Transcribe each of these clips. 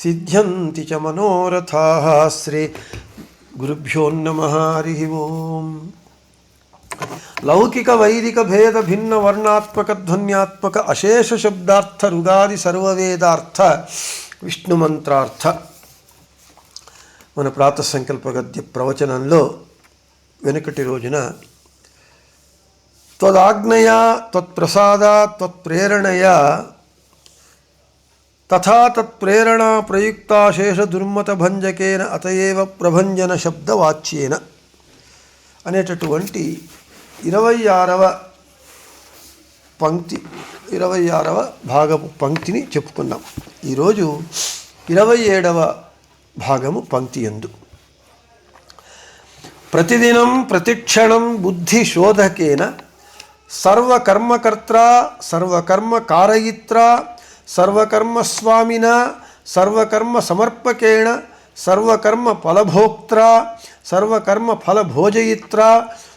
సిద్ధ్యంతి చ మనోరథా శ్రీ గురుభ్యోన్నమ హరి ఓం. లౌకిక వైదిక భేద భిన్న వర్ణాత్మక ధ్వన్యాత్మక అశేష శబ్దార్థ రుగాది సర్వవేదార్థ విష్ణుమంత్రార్థ మన ప్రాత సంకల్ప గద్య ప్రవచనంలో వెనుకటి రోజున త్వదాజ్ఞయ త్వత్ప్రసాద త్వత్ప్రేరణయా తథా తత్ప్రేరణా ప్రయుక్తాశేష దుర్మతభంజకేన అతయేవ ప్రభంజన శబ్దవాచ్యేన అనేటటువంటి ఇరవై ఆరవ పంక్తి ఇరవై ఆరవ భాగము పంక్తిని చెప్పుకున్నాం. ఈరోజు ఇరవై ఏడవ భాగము పంక్తి ఎందు ప్రతిదినం ప్రతిక్షణం బుద్ధి శోధకేన సర్వకర్మకర్త సర్వకర్మకారయిత్ర కారయిత్ర సర్వకర్మస్వామిన సర్వకర్మ సమర్పకేణ సర్వకర్మ ఫలభోక్త్ర సర్వకర్మ ఫలభోజయిత్ర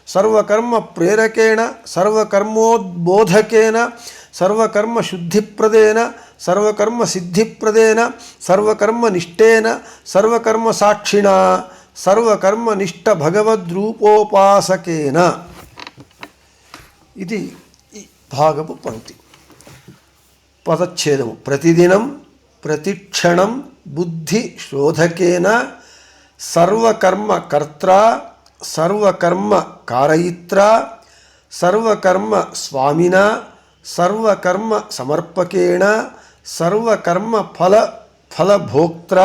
సర్వకర్మ ప్రేరకేణ సర్వకర్మోద్బోధకేన సర్వకర్మ శుద్ధిప్రదేన సర్వకర్మ సిద్ధిప్రదేన సర్వకర్మ నిష్టేన సర్వకర్మ సాక్షిణ సర్వకర్మ నిష్ట భగవద్రూపోపాసకేన ఇది ఈ భాగపు పంక్తి పదచ్ఛేదము. ప్రతిదినం ప్రతిక్షణం బుద్ధి శోధకేన సర్వకర్మ కర్త సర్వకర్మ కారయిత్ర సర్వకర్మ స్వామిన సర్వకర్మ సమర్పకేణ సర్వకర్మ ఫల ఫలభోక్త్ర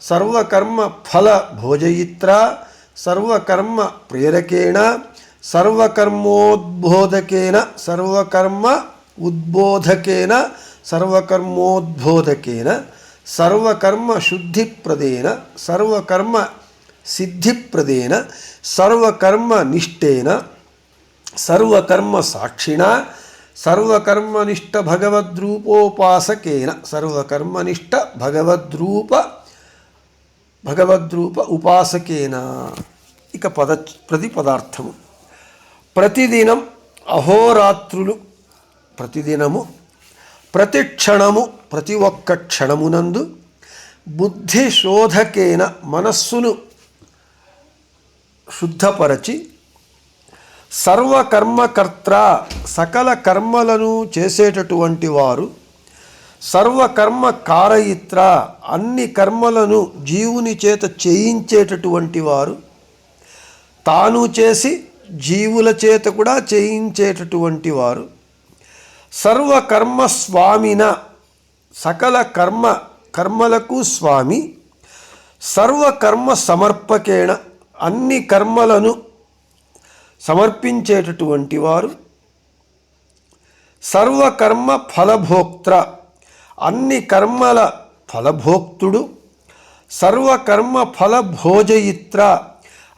సర్వకర్మ ఫల భోజయిత్ర సర్వకర్మ ప్రేరకేణ సర్వకర్మోద్బోధకేన సర్వకర్మ ఉద్బోధకేన సర్వకర్మోద్బోధకేన సర్వకర్మ శుద్ధిప్రదేన సర్వకర్మ సిద్ధిప్రదేన సర్వకర్మ నిష్టేన సర్వకర్మ సాక్షిణ సర్వకర్మనిష్ట భగవద్రూపోపాసకేన సర్వకర్మనిష్ట భగవద్రూప భగవద్రూప ఉపాసకేన. ఇక పద ప్రతి పదార్థము. ప్రతిదినం అహోరాత్రులు ప్రతిదినము ప్రతి క్షణము ప్రతి ఒక్క క్షణమునందు బుద్ధి శోధకేన మనస్సును శుద్ధపరచి సర్వకర్మకర్త సకల కర్మలను చేసేటటువంటి వారు సర్వకర్మ కారయిత్ర అన్ని కర్మలను జీవుని చేత చేయించేటటువంటి వారు తాను చేసి జీవుల చేత కూడా చేయించేటటువంటి వారు. సర్వకర్మ స్వామిన సకల కర్మ కర్మలకు స్వామి సర్వకర్మ సమర్పకేణ అన్ని కర్మలను సమర్పించేటటువంటి వారు సర్వకర్మ ఫలభోక్త్ర అన్ని కర్మల ఫలభోక్తుడు సర్వకర్మ ఫలభోజయిత్ర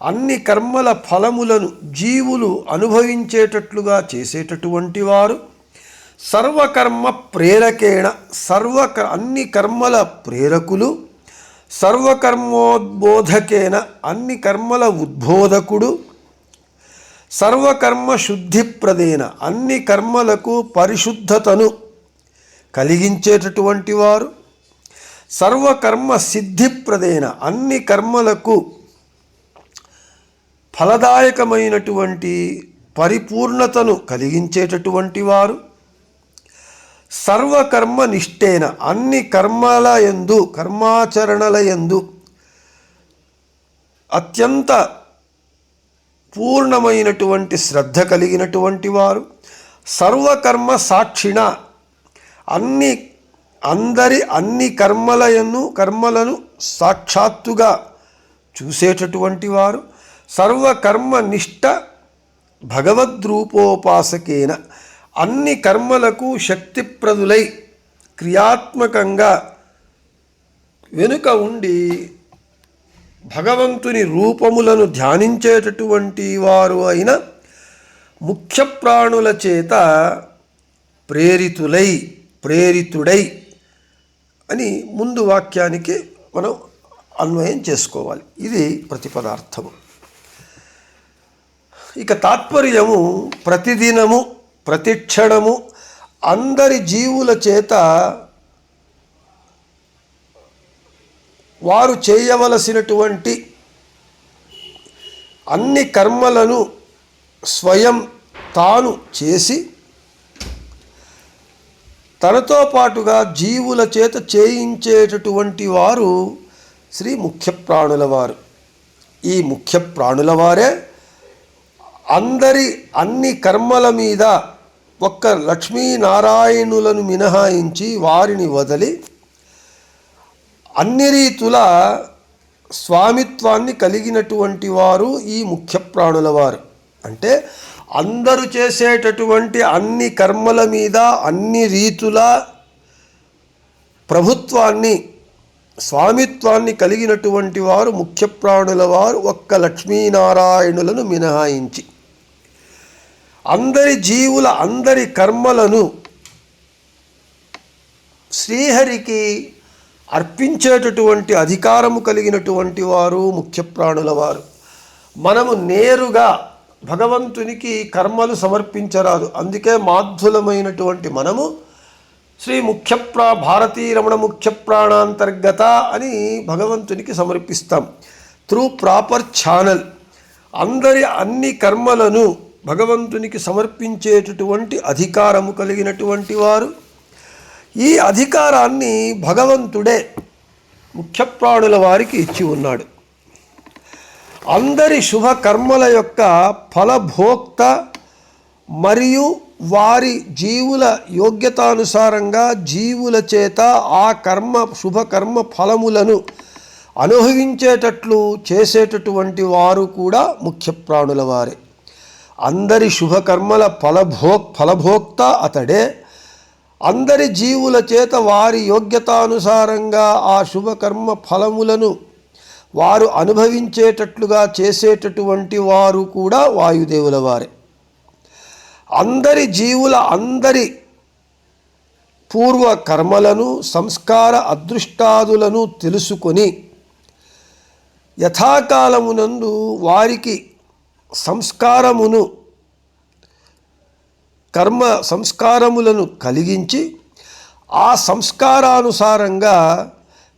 అన్ని కర్మల ఫలములను జీవులు అనుభవించేటట్లుగా చేసేటటువంటి వారు సర్వకర్మ ప్రేరకేణ సర్వ అన్ని కర్మల ప్రేరకులు సర్వకర్మోద్బోధకేన అన్ని కర్మల ఉద్బోధకుడు సర్వకర్మ శుద్ధిప్రదేన అన్ని కర్మలకు పరిశుద్ధతను కలిగించేటటువంటి వారు సర్వకర్మ సిద్ధిప్రదేన అన్ని కర్మలకు ఫలదాయకమైనటువంటి పరిపూర్ణతను కలిగించేటటువంటి వారు సర్వకర్మ నిష్ఠేన అన్ని కర్మల ఎందు కర్మాచరణల ఎందు అత్యంత పూర్ణమైనటువంటి శ్రద్ధ కలిగినటువంటి వారు. సర్వకర్మ సాక్షిణ అన్ని అందరి అన్ని కర్మలయను కర్మలను సాక్షాత్తుగా చూసేటటువంటి వారు. సర్వకర్మ నిష్ట భగవద్రూపోపాసకేన అన్ని కర్మలకు శక్తిప్రదులై క్రియాత్మకంగా వెనుక ఉండి భగవంతుని రూపములను ధ్యానించేటటువంటి వారు అయిన ముఖ్య ప్రాణుల చేత ప్రేరితులై ప్రేరితుడై అని ముందు వాక్యానికి మనం అన్వయం చేసుకోవాలి. ఇది ప్రతిపదార్థము. ఇక తాత్పర్యము ప్రతిదినము ప్రతిక్షణము అందరి జీవుల చేత వారు చేయవలసినటువంటి అన్ని కర్మలను స్వయం తాను చేసి తనతో పాటుగా జీవుల చేత చేయించేటటువంటి వారు శ్రీ ముఖ్య ప్రాణుల వారు. ఈ ముఖ్య ప్రాణుల వారే అందరి అన్ని కర్మల మీద ఒక్క లక్ష్మీనారాయణులను మినహాయించి వారిని వదిలి అన్ని రీతుల స్వామిత్వాన్ని కలిగినటువంటి వారు ఈ ముఖ్య ప్రాణుల వారు. అంటే అందరూ చేసేటటువంటి అన్ని కర్మల మీద అన్ని రీతుల ప్రభుత్వాన్ని స్వామిత్వాన్ని కలిగినటువంటి వారు ముఖ్య ప్రాణుల వారు ఒక్క లక్ష్మీనారాయణులను మినహాయించి అందరి జీవుల అందరి కర్మలను శ్రీహరికి అర్పించేటటువంటి అధికారము కలిగినటువంటి వారు ముఖ్య ప్రాణుల వారు. మనము నేరుగా భగవంతునికి కర్మలు సమర్పించరాదు. అందుకే మాధ్యులమైనటువంటి మనము శ్రీ ముఖ్యప్రా భారతీ రమణ ముఖ్యప్రాణాంతర్గత అని భగవంతునికి సమర్పిస్తాం. Through proper channel. అందరి అన్ని కర్మలను భగవంతునికి సమర్పించేటటువంటి అధికారము కలిగినటువంటి వారు. ఈ అధికారాన్ని భగవంతుడే ముఖ్యప్రాణుల వారికి ఇచ్చి ఉన్నాడు. అందరి శుభ కర్మల యొక్క ఫలభోక్త మరియు వారి జీవుల యోగ్యతానుసారంగా జీవుల చేత ఆ కర్మ శుభకర్మ ఫలములను అనుభవించేటట్లు చేసేటటువంటి వారు కూడా ముఖ్య ప్రాణుల వారే. అందరి శుభకర్మల ఫలభో ఫలభోక్త అతడే. అందరి జీవుల చేత వారి యోగ్యతానుసారంగా ఆ శుభకర్మ ఫలములను వారు అనుభవించేటట్లుగా చేసేటటువంటి వారు కూడా వాయుదేవుల వారే. అందరి జీవుల అందరి పూర్వ కర్మలను సంస్కార అదృష్టాదులను తెలుసుకొని యథాకాలమునందు వారికి సంస్కారమును కర్మ సంస్కారములను కలిగించి ఆ సంస్కారానుసారంగా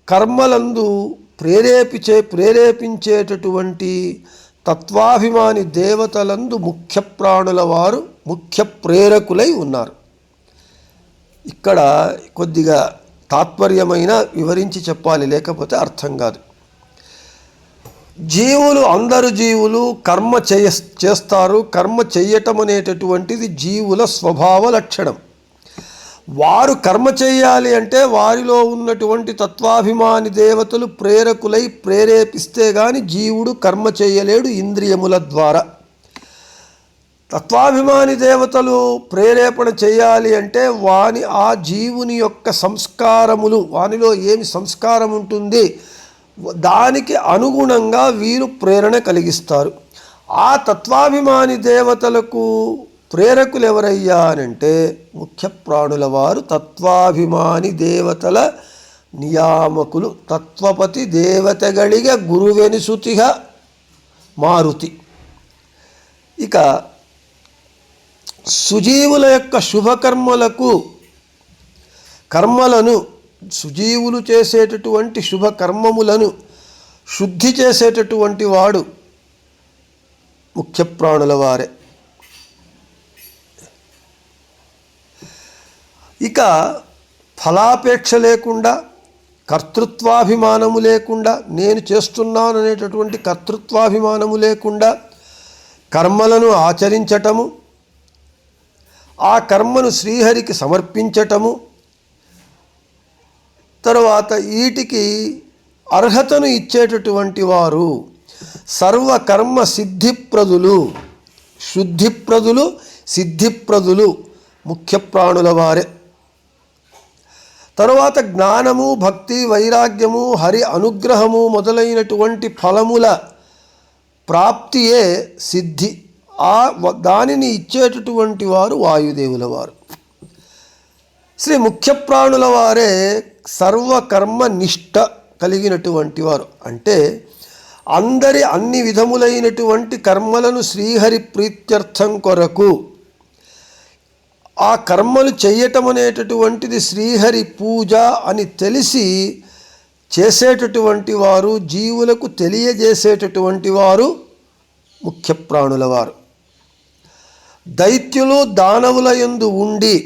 కర్మలందు ప్రేరేపించే ప్రేరేపించేటటువంటి తత్వాభిమాని దేవతలందు ముఖ్య ప్రాణుల వారు ముఖ్య ప్రేరకులై ఉన్నారు. ఇక్కడ కొద్దిగా తాత్పర్యమైన వివరించి చెప్పాలి లేకపోతే అర్థం కాదు. జీవులు అందరు జీవులు కర్మ చేయ చేస్తారు. కర్మ చెయ్యటం అనేటటువంటిది జీవుల స్వభావ లక్షణం. వారు కర్మ చేయాలి అంటే వారిలో ఉన్నటువంటి తత్వాభిమాని దేవతలు ప్రేరకులై ప్రేరేపిస్తే గాని జీవుడు కర్మ చేయలేడు ఇంద్రియముల ద్వారా. తత్వాభిమాని దేవతలు ప్రేరేపణ చేయాలి అంటే వాని ఆ జీవుని యొక్క సంస్కారములు వానిలో ఏమి సంస్కారం ఉంటుంది? దానికి అనుగుణంగా వీరు ప్రేరణ కలిగిస్తారు. ఆ తత్వాభిమాని దేవతలకు ప్రేరకులు ఎవరయ్యారంటే ముఖ్య ప్రాణుల వారు తత్వాభిమాని దేవతల నియామకులు ತತ್ವಪತಿ ದೇವತೆಗಳಿಗೆ ಗುರುವೆನಿಸುತಿಹ మారుతి. ఇక సుజీవుల యొక్క శుభకర్మలకు కర్మలను సుజీవులు చేసేటటువంటి శుభ కర్మములను శుద్ధి చేసేటటువంటి వాడు ముఖ్య ప్రాణుల వారే. ఇక ఫలాపేక్ష లేకుండా కర్తృత్వాభిమానము లేకుండా నేను చేస్తున్నాను అనేటటువంటి కర్తృత్వాభిమానము లేకుండా కర్మలను ఆచరించటము ఆ కర్మను శ్రీహరికి సమర్పించటము తర్వాత వీటికి అర్హతను ఇచ్చేటటువంటి వారు సర్వకర్మ సిద్ధిప్రదులు శుద్ధిప్రదులు సిద్ధిప్రదులు ముఖ్య ప్రాణుల వారే. తరువాత జ్ఞానము భక్తి వైరాగ్యము హరి అనుగ్రహము మొదలైనటువంటి ఫలముల ప్రాప్తియే సిద్ధి. ఆ దానిని ఇచ్చేటటువంటి వారు వాయుదేవుల వారు. శ్రీ ముఖ్య ప్రాణుల వారే సర్వకర్మ నిష్ట కలిగినటువంటి వారు. అంటే అందరి అన్ని విధములైనటువంటి కర్మలను శ్రీహరి ప్రీత్యర్థం కొరకు ఆ కర్మలు చేయటం అనేటటువంటిది శ్రీహరి పూజ అని తెలిసి చేసేటటువంటి వారు జీవులకు తెలియజేసేటటువంటి వారు ముఖ్య ప్రాణుల వారు దైత్యులు దానవుల యందు ఉండి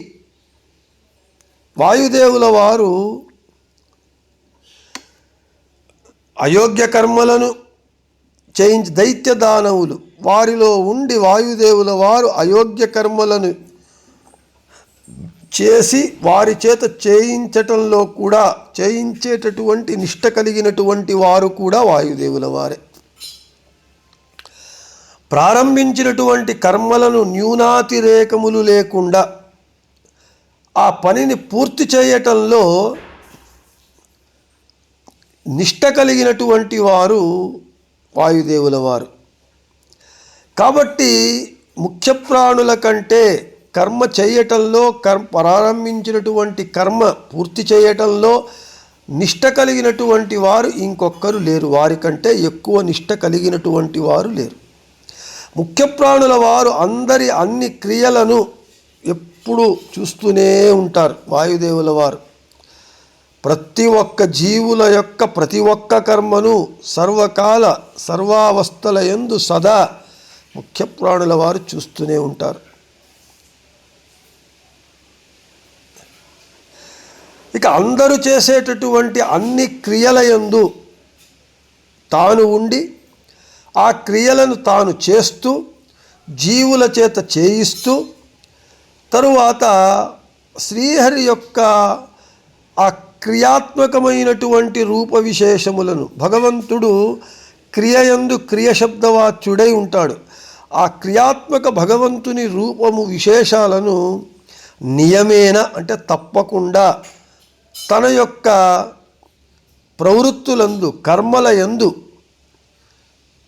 వాయుదేవుల వారు అయోగ్య కర్మలను చేయించి దైత్య దానవులు. వారిలో ఉండి వాయుదేవుల వారు అయోగ్య కర్మలను చేసి వారి చేత చేయించటంలో కూడా చేయించేటటువంటి నిష్ట కలిగినటువంటి వారు కూడా వాయుదేవుల వారే. ప్రారంభించినటువంటి కర్మలను న్యూనాతిరేకములు లేకుండా ఆ పనిని పూర్తి చేయటంలో నిష్ట కలిగినటువంటి వారు వాయుదేవుల వారు. కాబట్టి ముఖ్య ప్రాణుల కంటే కర్మ చేయటంలో కర్మ ప్రారంభించినటువంటి కర్మ పూర్తి చేయటంలో నిష్ట కలిగినటువంటి వారు ఇంకొక్కరు లేరు. వారికంటే ఎక్కువ నిష్ట కలిగినటువంటి వారు లేరు. ముఖ్య ప్రాణుల వారు అందరి అన్ని క్రియలను ఎప్పుడు చూస్తూనే ఉంటారు వాయుదేవుల వారు. ప్రతి ఒక్క జీవుల యొక్క ప్రతి ఒక్క కర్మను సర్వకాల సర్వావస్థల యందు సదా ముఖ్య ప్రాణుల వారు చూస్తూనే ఉంటారు. ఇక అందరూ చేసేటటువంటి అన్ని క్రియల యందు తాను ఉండి ఆ క్రియలను తాను చేస్తూ జీవుల చేత చేయిస్తూ తరువాత శ్రీహరి యొక్క ఆ క్రియాత్మకమైనటువంటి రూప విశేషములను భగవంతుడు క్రియయందు క్రియశబ్దవాచ్యుడై ఉంటాడు. ఆ క్రియాత్మక భగవంతుని రూపము విశేషాలను నియమేన అంటే తప్పకుండా తన యొక్క ప్రవృత్తులందు కర్మల యందు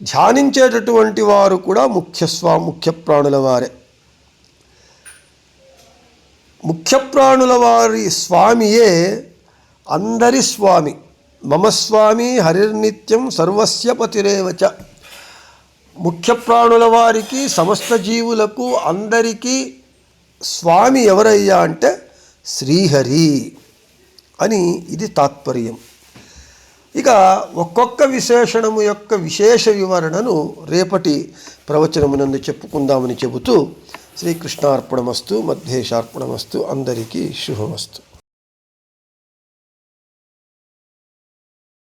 ధ్యానించేటటువంటి వారు కూడా ముఖ్య స్వా ముఖ్య ప్రాణుల వారే. ముఖ్య ప్రాణుల వారి స్వామియే అందరి స్వామి. మమ స్వామి హరిర్నిత్యం సర్వస్య పతిరేవచ ముఖ్య ప్రాణుల వారికి సమస్త జీవులకు అందరికీ స్వామి ఎవరయ్యా అంటే శ్రీహరి అని ఇది తాత్పర్యం. ఇక ఒక్కొక్క విశేషణము యొక్క విశేష వివరణను రేపటి ప్రవచనమునందు చెప్పుకుందామని చెబుతూ శ్రీకృష్ణార్పణమస్తు మధ్యేశార్పణమస్తు అందరికీ శుభమస్తు.